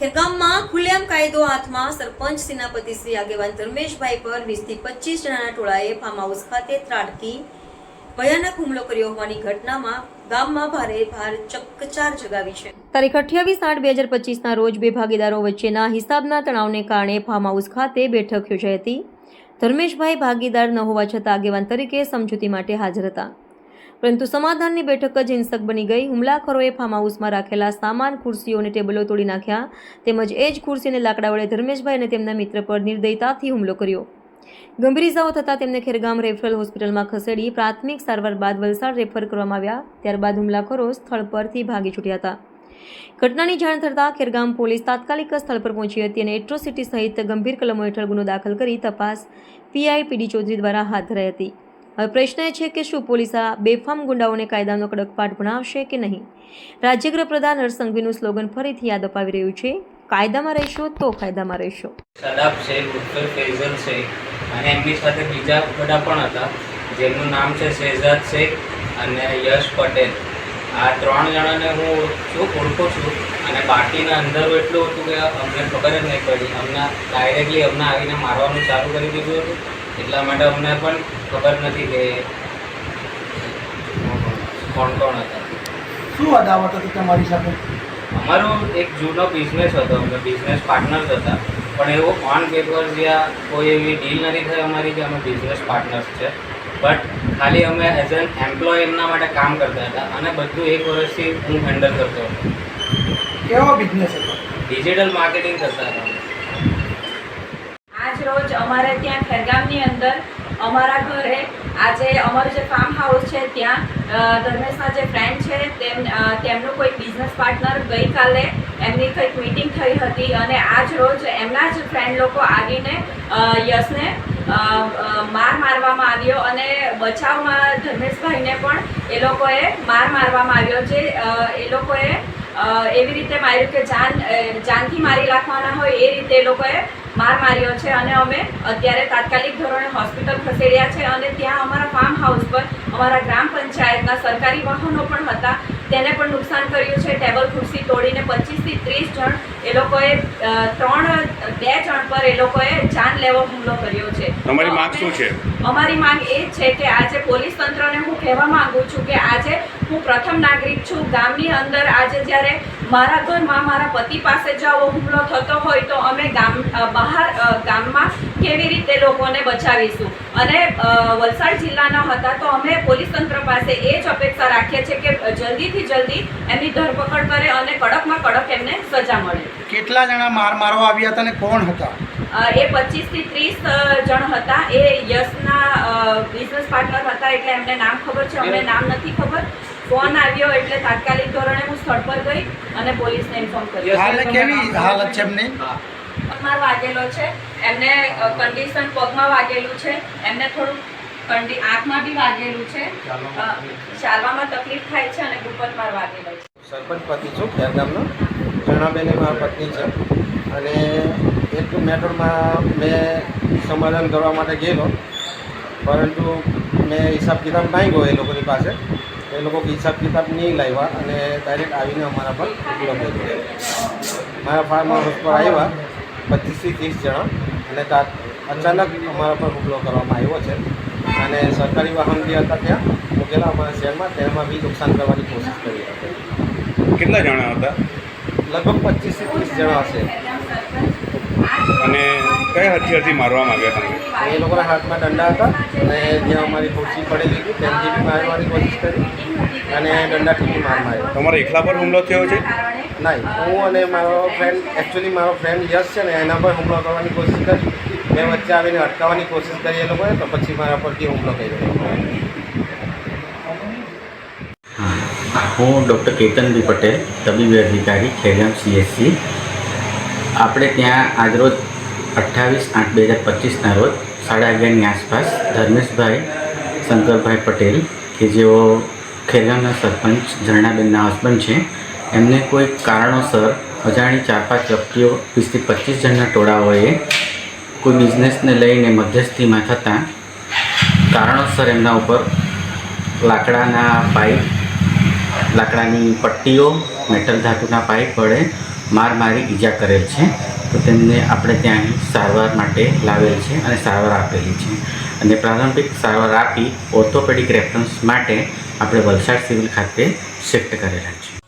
ખેરગામમાં ખુલ્લેઆમ કાયદો હાથમાં સરપંચ, સેનાપતિ શ્રી આગેવાન ધર્મેશભાઈ પર વીસથી પચીસ જણાના ટોળાએ ફાર્મ હાઉસ ખાતે ત્રાટકી. ભયાનક હુમલો કર્યો હોવાની ઘટનામાં ગામમાં ભારે ભાર ચકચાર જગાવી છે. તારીખ અઠ્યાવીસ આઠ બે હજાર પચીસના રોજ બે ભાગીદારો વચ્ચેના હિસાબના તણાવને કારણે ફાર્મ હાઉસ ખાતે બેઠક યોજાઈ હતી. ધર્મેશભાઈ ભાગીદાર ન હોવા છતાં આગેવાન તરીકે સમજૂતી માટે હાજર હતા. પરંતુ સમાધાનની બેઠક જ હિંસક બની ગઈ. હુમલાખોરોએ ફાર્મ હાઉસમાં રાખેલા સામાન, ખુરશીઓ અને ટેબલો તોડી નાખ્યા. તેમજ એ જ ખુરશીને લાકડા વડે ધર્મેશભાઈ અને તેમના મિત્ર પર નિર્દયતાથી હુમલો કર્યો. ગંભીર ઇજાઓ થતાં તેમને ખેરગામ રેફરલ હોસ્પિટલમાં ખસેડી પ્રાથમિક સારવાર બાદ વલસાડ રેફર કરવામાં આવ્યા. ત્યારબાદ હુમલાખોરો સ્થળ પરથી ભાગી છૂટ્યા હતા. ઘટનાની જાણ થતાં ખેરગામ પોલીસ તાત્કાલિક સ્થળ પર પહોંચી હતી અને એટ્રોસિટી સહિત ગંભીર કલમો હેઠળ ગુનો દાખલ કરી તપાસ પીઆઈ પીડી ચૌધરી દ્વારા હાથ ધરાઈ હતી. હવે પ્રશ્ન એ છે કે શું પોલીસ આ બેફામ ગુંડાઓને કાયદાનો કડક પાઠ ભણાવશે કે નહીં? રાજ્યગૃહ પ્રધાન હરસંઘવીનું સ્લોગન ફરીથી યાદ અપાવી રહ્યું છે. કાયદામાં રહેશો તો કાયદામાં રહેશો. સદાબ શેખ ઉત્તર ફૈઝલ શેખ અને એમની સાથે બીજા બધા પણ હતા. જેમનું નામ છે શહેજાદ શેખ અને યશ પટેલ. આ ત્રણ જણાને હું શું ઓળખું છું અને બાકીના અંદર એટલું હતું કે અમને ખબર જ નહીં પડી. અમને ડાયરેક્ટલી અમને આવીને મારવાનું ચાલુ કરી દીધું હતું. એટલા માટે અમને પણ ખબર નથી કે કોણ કોણ હતા. શું અદાવત હતી તમારી સાથે? અમારો એક જૂનો બિઝનેસ હતો અમે બિઝનેસ પાર્ટનર્સ હતા. પણ એવો ઓન પેપર જ્યાં કોઈ એવી ડીલ નથી થઈ અમારી કે અમે બિઝનેસ પાર્ટનર્સ છે. બટ ખાલી અમે એઝ એન એમ્પ્લોય એમના માટે કામ કરતા હતા અને બધું એક વર્ષથી હું હેન્ડલ કરતો હતો. કેવો બિઝનેસ હતો? ડિજિટલ માર્કેટિંગ કરતા હતા અમે. આજ રોજ અમારે ખેરગામની અંદર અમારા ઘરે આજે અમારું જે ફાર્મ હાઉસ છે ત્યાં ધર્મેશના જે ફ્રેન્ડ છે, તેમ તેમનું કોઈ બિઝનેસ પાર્ટનર ગઈકાલે એમની કંઈક મીટિંગ થઈ હતી અને આજ રોજ એમના જ ફ્રેન્ડ લોકો આવીને યશને માર મારવામાં આવ્યો અને બચાવમાં ધર્મેશભાઈને પણ એ લોકોએ માર મારવામાં આવ્યો જે એ લોકોએ એવી રીતે માર્યું કે જાન જાનથી મારી નાખવાના હોય એ રીતે એ લોકોએ માર માર્યો છે અને અમે અત્યારે તાત્કાલિક ધોરણે હોસ્પિટલ ખસેડ્યા છે અને ત્યાં અમારા ફાર્મ હાઉસ પર અમારા ગ્રામ પંચાયતના સરકારી વાહનો પણ હતા. તેને પણ નુકસાન કર્યું છે. ટેબલ ખુરશી તોડીને પચીસથી ત્રીસ જણ એ લોકોએ ત્રણ બે જણ પર એ લોકોએ જાન લેવો હુમલો કર્યો છે. તમારી માંગ શું છે? અમારી માંગ એ છે કે આજે પોલીસ તંત્રને હું કહેવા માંગુ છું કે આજે હું પ્રથમ નાગરિક છું. ગામની અંદર આજે જ્યારે મારા ઘરમાં મારા પતિ પાસે જ આવો હુમલો થતો હોય તો અમે ગામ બહાર ગામમાં કેવી રીતે લોકોને બચાવીશું? અને વલસાડ જિલ્લાના હતા તો અમે પોલીસ તંત્ર પાસે એ જ અપેક્ષા રાખીએ છીએ કે જલ્દીથી જલ્દી એમની ધરપકડ કરે અને કડકમાં કડક એમને સજા મળે કેટલા જણા માર મારવા આવ્યા હતા અને કોણ હતા? એ પચીસથી ત્રીસ જણ હતા. એ યશના બિઝનેસ પાર્ટનર હતા એટલે એમને નામ ખબર છે. અમને નામ નથી ખબર. ફોન આવ્યો એટલે તાત્કાલિક ધોરણે હું સ્થળ પર ગઈ અને પોલીસને ઇન્ફોર્મ કર્યું. હાલ કેવી હાલત છે? એમની? પગમાં વાગેલો છે. એમને કન્ડિશન પગમાં વાગેલું છે. એમને થોડું કંડી આંખમાં બી વાગેલું છે. ચાલવામાં તકલીફ થાય છે અને ગુપતમાં વાગેલો છે. સરપંચ પતિ છું? ખેરગામનો જણાબેન એ મારા પત્ની છે. અને એક મેટરમાં મેં સમાધાન કરવા માટે ગયેલો. પરંતુ મેં હિસાબ કિતાબ માંગ્યો એ લોકોની પાસે. એ લોકો હિસાબ કિતાબ નહીં લાવ્યા અને ડાયરેક્ટ આવીને અમારા પર હુમલો કર્યો. મારા ફાર્મ હાઉસ આવ્યા પચીસથી ત્રીસ જણા અને અચાનક અમારા પર હુમલો કરવામાં આવ્યો છે. અને સરકારી વાહન જે હતા ત્યાં. મૂકેલા અમારા શહેરમાં તેમાં બી નુકસાન કરવાની કોશિશ કરી હતી. કેટલા જણા હતા? લગભગ પચીસથી ત્રીસ જણા હશે. અને કયા હથિયારથી મારવામાં માંગ્યા તમે? એ લોકોના હાથમાં દંડા હતા અને જ્યાં અમારી ખુરશી પડેલી હતી તેમથી બી મારવાની કોશિશ કરી અને દંડાથી માર માર્યો. તમારા એકલા પર હુમલો થયો છે? નહીં હું અને મારો ફ્રેન્ડ એકચ્યુઅલી મારો ફ્રેન્ડ યશ છે ને એના પર હુમલો કરવાની કોશિશ કરી. મેં વચ્ચે આવીને અટકાવવાની કોશિશ કરી એ લોકોએ તો પછી મારા પરથી હુમલો કર્યો. હું ડૉક્ટર કેતનભાઈ પટેલ તબીબી અધિકારી ખેગામ સીએસસી આપણે ત્યાં આજરોજ અઠ્ઠાવીસ આઠ બે હજાર પચીસના રોજ સાડા અગિયારની આસપાસ ધર્મેશભાઈ, શંકરભાઈ પટેલ કે જેઓ ખેગામના સરપંચ, ઝરણાબેનના હસબન્ડ છે, એમને કોઈ કારણોસર અજાણી ચાર પાંચ વ્યક્તિઓ, વીસથી પચીસ જણના ટોળાઓએ કોઈ બિઝનેસને લઈને મધ્યસ્થીમાં થતાં કારણોસર એમના ઉપર લાકડાના પાઇપ લાકડાની પટ્ટીઓ મેટલ ધાતુના પાઇપ વડે માર મારી ઈજા કરેલ છે. તો તેમને આપણે ત્યાં સારવાર માટે લાવેલ છે અને સારવાર આપેલી છે. અને પ્રારંભિક સારવાર આપી ઓર્થોપેડિક રેફરન્સ માટે આપણે વલસાડ સિવિલ ખાતે શિફ્ટ કરેલા છે.